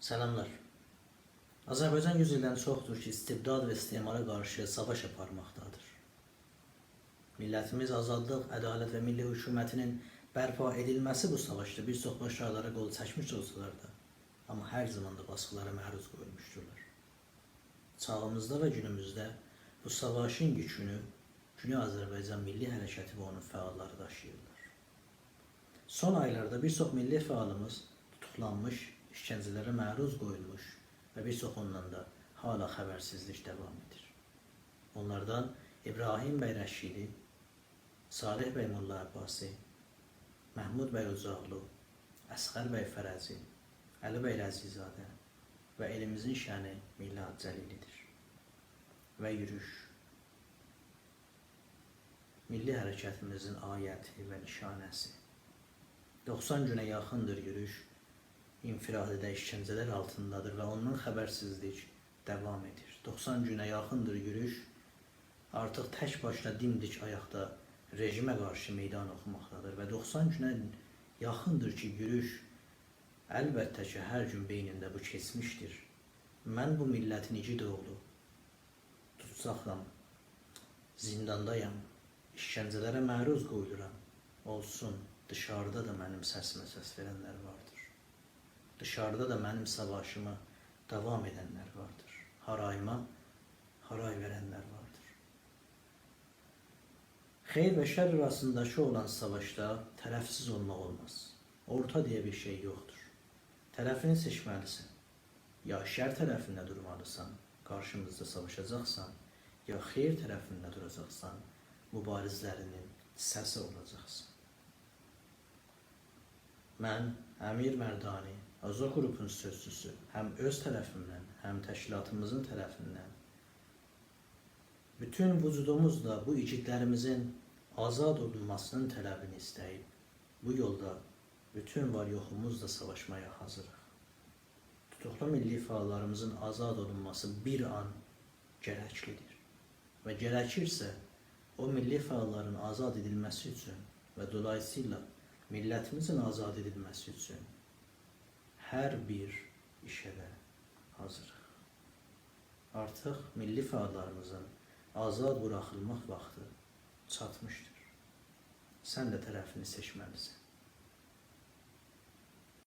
Selamlar. Azərbaycan yüz ildən çoxdur ki, istibdad və istimara qarşı savaş aparmaqdadır. Millətimiz azadlıq, ədalət və milli hökumətinin bərpa edilməsi bu savaşda bir çox başarılara qol çəkmiş olsalar da, amma hər zaman da baskılara məruz qoyulmuşdurlar. Çağımızda və günümüzdə bu savaşın yükünü Güney Azərbaycan Milli Hərəkəti və onun fəalları daşıyırlar. Son aylarda bir çox milli fəalımız tutuklanmış, işgəncələrə məruz qoyulmuş və bir çoxundan da hala xəbərsizlik davam edir. Onlardan İbrahim bəy Rəşidi, Salih bəy Molla Abbasi, Məhmud bəy Ocaqlı, Əsxər bəy Fərəzi, Əli bəy Rəzizadə və elimizin şəni Milad Cəlilidir. Və yürüş milli hərəkətimizin ayəti və nişanəsi. 90 günə yaxındır yürüş, infiradidə işgəncələr altındadır və ondan xəbərsizlik davam edir. 90 günə yaxındır yürüş, artıq tək başına dimdik ayaqda rejimə qarşı meydan oxumaqdadır və 90 günə yaxındır ki, yürüş əlbəttə ki, hər gün beynində bu keçmişdir. Mən bu millətin igid oğlu, tutsaqlam, zindandayam, işgəncələrə məruz qoyuluram. Olsun, dışarıda da mənim səsimə səs verənlər vardır. Dışarıda da mənim savaşıma davam edənlər vardır. Harayıma haray verənlər vardır. Xeyr və şər arasındakı olan savaşda tərəfsiz olmaq olmaz. Orta deyə bir şey yoxdur. Tərəfini seçməlisən. Ya şər tərəfində durmalısan, qarşımızda savaşacaqsan, ya xeyr tərəfində duracaqsan, mübarizlərinin səsi olacaqsan. Mən Əmir Mərdani, Azok qrupun sözçüsü, həm öz tərəfimdən, həm təşkilatımızın tərəfindən bütün vücudumuzla bu igidlərimizin azad olunmasının tələbini istəyib, bu yolda bütün var yoxumuzla savaşmaya hazırıq. Tutuqlu milli fəallarımızın azad olunması bir an gərəklidir. Və gərəkirsə, o milli fəalların azad edilməsi üçün və dolayısıyla millətimizin azad edilməsi üçün hər bir işə də hazırıq. Artıq milli fəallarımızın azad buraxılmaq vaxtı çatmışdır. Sən də tərəfini seçməlisən.